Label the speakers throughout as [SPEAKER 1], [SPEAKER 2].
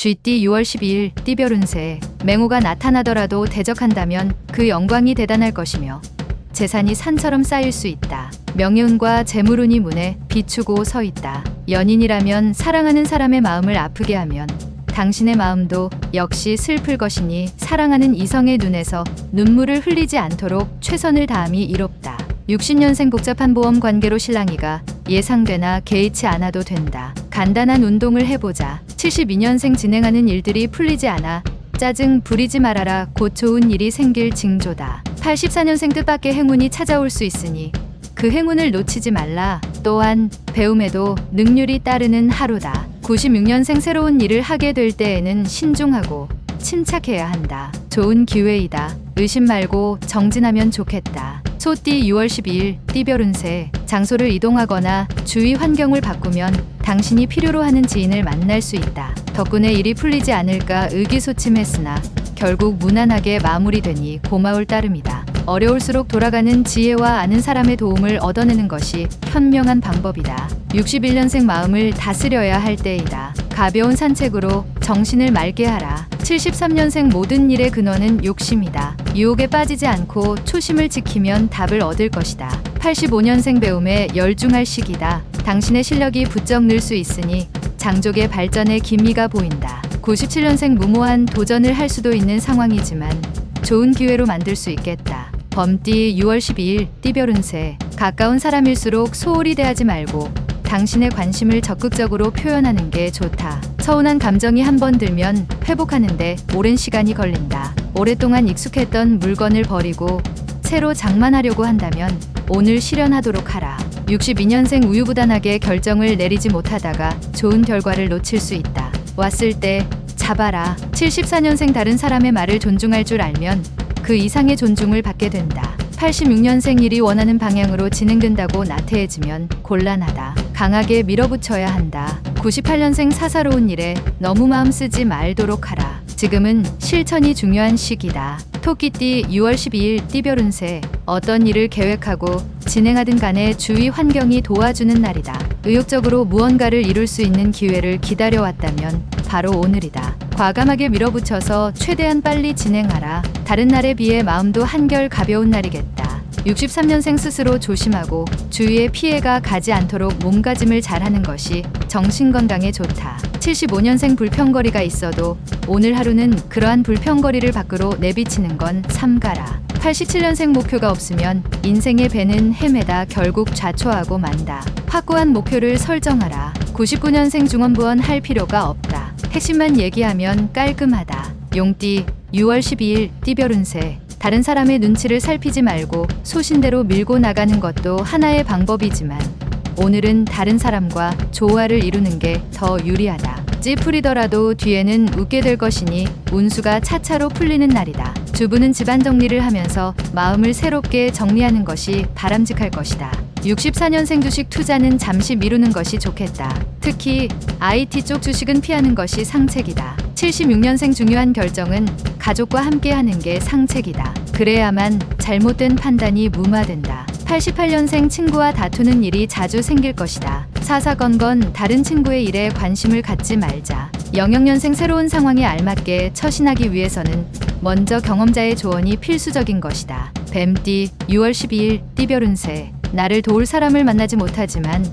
[SPEAKER 1] 쥐띠 6월 12일 띠별 운세 맹호가 나타나더라도 대적한다면 그 영광이 대단할 것이며 재산이 산처럼 쌓일 수 있다. 명예운과 재물운이 문에 비추고 서 있다. 연인이라면 사랑하는 사람의 마음을 아프게 하면 당신의 마음도 역시 슬플 것이니 사랑하는 이성의 눈에서 눈물을 흘리지 않도록 최선을 다함이 이롭다. 60년생 복잡한 보험 관계로 신랑이가 예상되나 개의치 않아도 된다. 간단한 운동을 해보자. 72년생 진행하는 일들이 풀리지 않아 짜증 부리지 말아라 곧 좋은 일이 생길 징조다. 84년생 뜻밖의 행운이 찾아올 수 있으니 그 행운을 놓치지 말라. 또한 배움에도 능률이 따르는 하루다. 96년생 새로운 일을 하게 될 때에는 신중하고 침착해야 한다. 좋은 기회이다. 의심 말고 정진하면 좋겠다. 소띠 6월 12일 띠별 운세 장소를 이동하거나 주위 환경을 바꾸면 당신이 필요로 하는 지인을 만날 수 있다. 덕분에 일이 풀리지 않을까 의기소침했으나 결국 무난하게 마무리되니 고마울 따름이다. 어려울수록 돌아가는 지혜와 아는 사람의 도움을 얻어내는 것이 현명한 방법이다. 61년생 마음을 다스려야 할 때이다. 가벼운 산책으로 정신을 맑게 하라. 73년생 모든 일의 근원은 욕심이다. 유혹에 빠지지 않고 초심을 지키면 답을 얻을 것이다. 85년생 배움에 열중할 시기다. 당신의 실력이 부쩍 늘 수 있으니 장족의 발전에 기미가 보인다. 97년생 무모한 도전을 할 수도 있는 상황이지만 좋은 기회로 만들 수 있겠다. 범띠 6월 12일 띠별 운세 가까운 사람일수록 소홀히 대하지 말고 당신의 관심을 적극적으로 표현하는 게 좋다. 서운한 감정이 한 번 들면 회복하는데 오랜 시간이 걸린다. 오랫동안 익숙했던 물건을 버리고 새로 장만하려고 한다면 오늘 실현하도록 하라. 62년생 우유부단하게 결정을 내리지 못하다가 좋은 결과를 놓칠 수 있다. 왔을 때 잡아라. 74년생 다른 사람의 말을 존중할 줄 알면 그 이상의 존중을 받게 된다. 86년생 일이 원하는 방향으로 진행된다고 나태해지면 곤란하다. 강하게 밀어붙여야 한다. 98년생 사사로운 일에 너무 마음 쓰지 말도록 하라. 지금은 실천이 중요한 시기다. 토끼띠 6월 12일 띠별 운세 어떤 일을 계획하고 진행하든 간에 주위 환경이 도와주는 날이다. 의욕적으로 무언가를 이룰 수 있는 기회를 기다려왔다면 바로 오늘이다. 과감하게 밀어붙여서 최대한 빨리 진행하라. 다른 날에 비해 마음도 한결 가벼운 날이겠다. 63년생 스스로 조심하고 주위에 피해가 가지 않도록 몸가짐을 잘하는 것이 정신 건강에 좋다. 75년생 불평거리가 있어도 오늘 하루는 그러한 불평거리를 밖으로 내비치는 건 삼가라. 87년생 목표가 없으면 인생의 배는 헤매다 결국 좌초하고 만다. 확고한 목표를 설정하라. 99년생 중원부원 할 필요가 없다. 핵심만 얘기하면 깔끔하다. 용띠 6월 12일 띠별 운세 다른 사람의 눈치를 살피지 말고 소신대로 밀고 나가는 것도 하나의 방법이지만 오늘은 다른 사람과 조화를 이루는 게 더 유리하다. 찌푸리더라도 뒤에는 웃게 될 것이니 운수가 차차로 풀리는 날이다. 주부는 집안 정리를 하면서 마음을 새롭게 정리하는 것이 바람직할 것이다. 64년생 주식 투자는 잠시 미루는 것이 좋겠다. 특히 IT 쪽 주식은 피하는 것이 상책이다. 76년생 중요한 결정은 가족과 함께 하는 게 상책이다. 그래야만 잘못된 판단이 무마된다. 88년생 친구와 다투는 일이 자주 생길 것이다. 사사건건 다른 친구의 일에 관심을 갖지 말자. 영영년생 새로운 상황에 알맞게 처신하기 위해서는 먼저 경험자의 조언이 필수적인 것이다. 뱀띠 6월 12일 띠별 운세 나를 도울 사람을 만나지 못하지만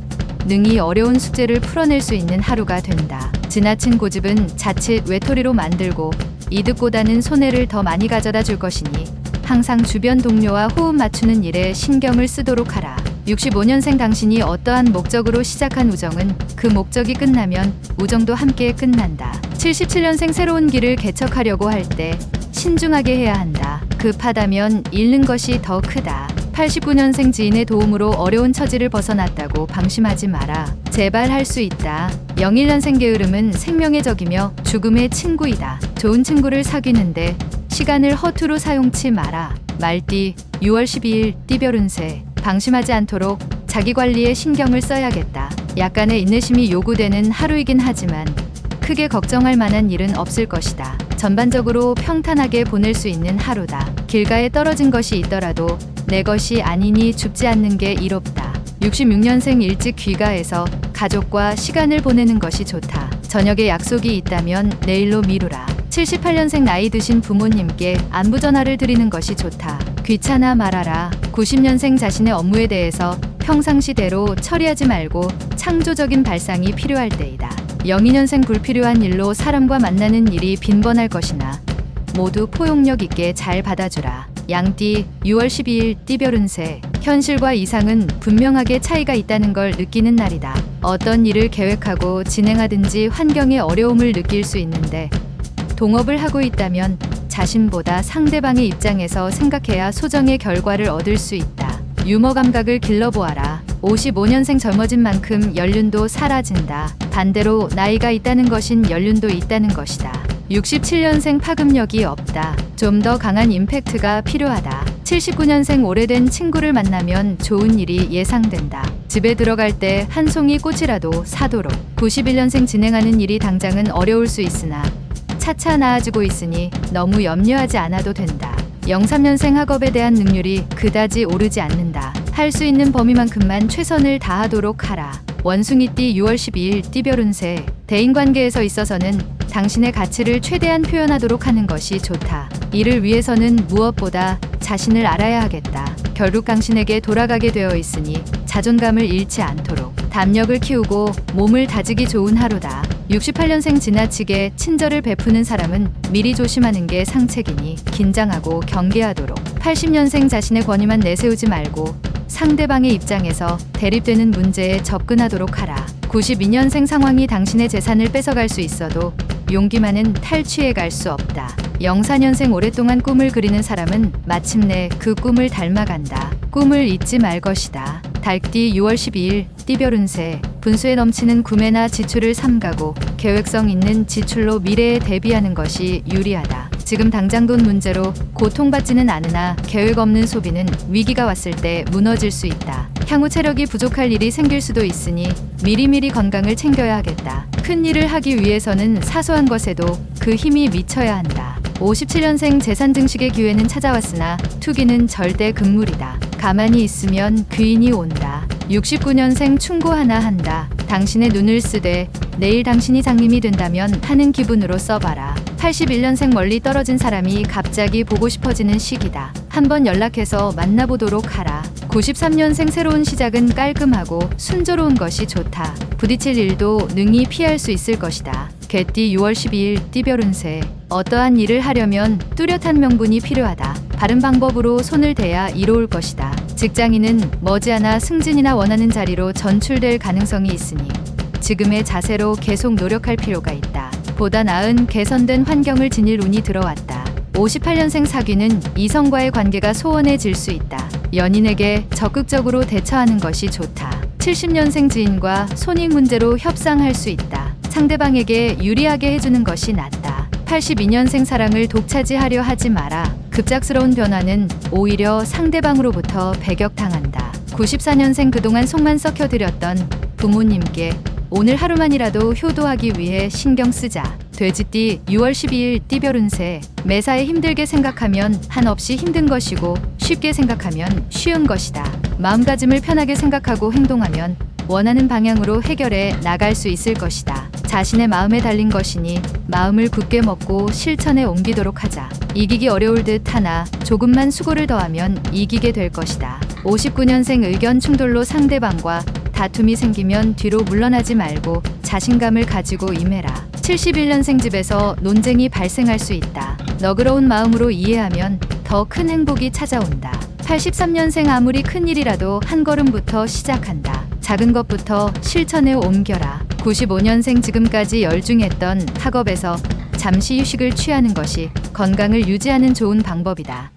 [SPEAKER 1] 능히 어려운 숙제를 풀어낼 수 있는 하루가 된다. 지나친 고집은 자칫 외톨이로 만들고 이득보다는 손해를 더 많이 가져다 줄 것이니 항상 주변 동료와 호흡 맞추는 일에 신경을 쓰도록 하라. 65년생 당신이 어떠한 목적으로 시작한 우정은 그 목적이 끝나면 우정도 함께 끝난다. 77년생 새로운 길을 개척하려고 할 때 신중하게 해야 한다. 급하다면 잃는 것이 더 크다. 89년생 지인의 도움으로 어려운 처지를 벗어났다고 방심하지 마라. 제발 할 수 있다. 01년생 게으름은 생명의 적이며 죽음의 친구이다. 좋은 친구를 사귀는데 시간을 허투루 사용치 마라. 말띠 6월 12일 띠별 운세 방심하지 않도록 자기 관리에 신경을 써야겠다. 약간의 인내심이 요구되는 하루이긴 하지만 크게 걱정할 만한 일은 없을 것이다. 전반적으로 평탄하게 보낼 수 있는 하루다. 길가에 떨어진 것이 있더라도 내 것이 아니니 죽지 않는 게 이롭다. 66년생 일찍 귀가해서 가족과 시간을 보내는 것이 좋다. 저녁에 약속이 있다면 내일로 미루라. 78년생 나이 드신 부모님께 안부 전화를 드리는 것이 좋다. 귀찮아 말아라. 90년생 자신의 업무에 대해서 평상시대로 처리하지 말고 창조적인 발상이 필요할 때이다. 02년생 불필요한 일로 사람과 만나는 일이 빈번할 것이나 모두 포용력 있게 잘 받아주라. 양띠 6월 12일 띠별운세 현실과 이상은 분명하게 차이가 있다는 걸 느끼는 날이다. 어떤 일을 계획하고 진행하든지 환경에 어려움을 느낄 수 있는데 동업을 하고 있다면 자신보다 상대방의 입장에서 생각해야 소정의 결과를 얻을 수 있다. 유머 감각을 길러보아라. 55년생 젊어진 만큼 연륜도 사라진다. 반대로 나이가 있다는 것인 연륜도 있다는 것이다. 67년생 파급력이 없다. 좀 더 강한 임팩트가 필요하다. 79년생 오래된 친구를 만나면 좋은 일이 예상된다. 집에 들어갈 때 한 송이 꽃이라도 사도록. 91년생 진행하는 일이 당장은 어려울 수 있으나 차차 나아지고 있으니 너무 염려하지 않아도 된다. 03년생 학업에 대한 능률이 그다지 오르지 않는다. 할 수 있는 범위만큼만 최선을 다하도록 하라. 원숭이띠 6월 12일 띠별 운세 대인관계에서 있어서는 당신의 가치를 최대한 표현하도록 하는 것이 좋다. 이를 위해서는 무엇보다 자신을 알아야 하겠다. 결국 당신에게 돌아가게 되어 있으니 자존감을 잃지 않도록 담력을 키우고 몸을 다지기 좋은 하루다. 68년생 지나치게 친절을 베푸는 사람은 미리 조심하는 게 상책이니 긴장하고 경계하도록. 80년생 자신의 권위만 내세우지 말고 상대방의 입장에서 대립되는 문제에 접근하도록 하라. 92년생 상황이 당신의 재산을 뺏어갈 수 있어도 용기만은 탈취해 갈 수 없다. 04년생 오랫동안 꿈을 그리는 사람은 마침내 그 꿈을 닮아간다. 꿈을 잊지 말 것이다. 달띠 6월 12일 띠별운세 분수에 넘치는 구매나 지출을 삼가고 계획성 있는 지출로 미래에 대비하는 것이 유리하다. 지금 당장 돈 문제로 고통받지는 않으나 계획 없는 소비는 위기가 왔을 때 무너질 수 있다. 향후 체력이 부족할 일이 생길 수도 있으니 미리미리 건강을 챙겨야 하겠다. 큰 일을 하기 위해서는 사소한 것에도 그 힘이 미쳐야 한다. 57년생 재산 증식의 기회는 찾아왔으나 투기는 절대 금물이다. 가만히 있으면 귀인이 온다. 69년생 충고 하나 한다. 당신의 눈을 쓰되 내일 당신이 장님이 된다면 하는 기분으로 써봐라. 81년생 멀리 떨어진 사람이 갑자기 보고 싶어지는 시기다. 한번 연락해서 만나보도록 하라. 93년생 새로운 시작은 깔끔하고 순조로운 것이 좋다. 부딪힐 일도 능히 피할 수 있을 것이다. 개띠 6월 12일 띠별운세 어떠한 일을 하려면 뚜렷한 명분이 필요하다. 바른 방법으로 손을 대야 이로울 것이다. 직장인은 머지않아 승진이나 원하는 자리로 전출될 가능성이 있으니 지금의 자세로 계속 노력할 필요가 있다. 보다 나은 개선된 환경을 지닐 운이 들어왔다. 58년생 사귀는 이성과의 관계가 소원해질 수 있다. 연인에게 적극적으로 대처하는 것이 좋다. 70년생 지인과 손익 문제로 협상할 수 있다. 상대방에게 유리하게 해주는 것이 낫다. 82년생 사랑을 독차지하려 하지 마라. 급작스러운 변화는 오히려 상대방으로부터 배격당한다. 94년생 그동안 속만 썩혀드렸던 부모님께 오늘 하루만이라도 효도하기 위해 신경 쓰자. 돼지띠 6월 12일 띠별 운세 매사에 힘들게 생각하면 한없이 힘든 것이고 쉽게 생각하면 쉬운 것이다. 마음가짐을 편하게 생각하고 행동하면 원하는 방향으로 해결해 나갈 수 있을 것이다. 자신의 마음에 달린 것이니 마음을 굳게 먹고 실천에 옮기도록 하자. 이기기 어려울 듯 하나 조금만 수고를 더하면 이기게 될 것이다. 59년생 의견 충돌로 상대방과 다툼이 생기면 뒤로 물러나지 말고 자신감을 가지고 임해라. 71년생 집에서 논쟁이 발생할 수 있다. 너그러운 마음으로 이해하면 더 큰 행복이 찾아온다. 83년생 아무리 큰 일이라도 한 걸음부터 시작한다. 작은 것부터 실천에 옮겨라. 95년생 지금까지 열중했던 학업에서 잠시 휴식을 취하는 것이 건강을 유지하는 좋은 방법이다.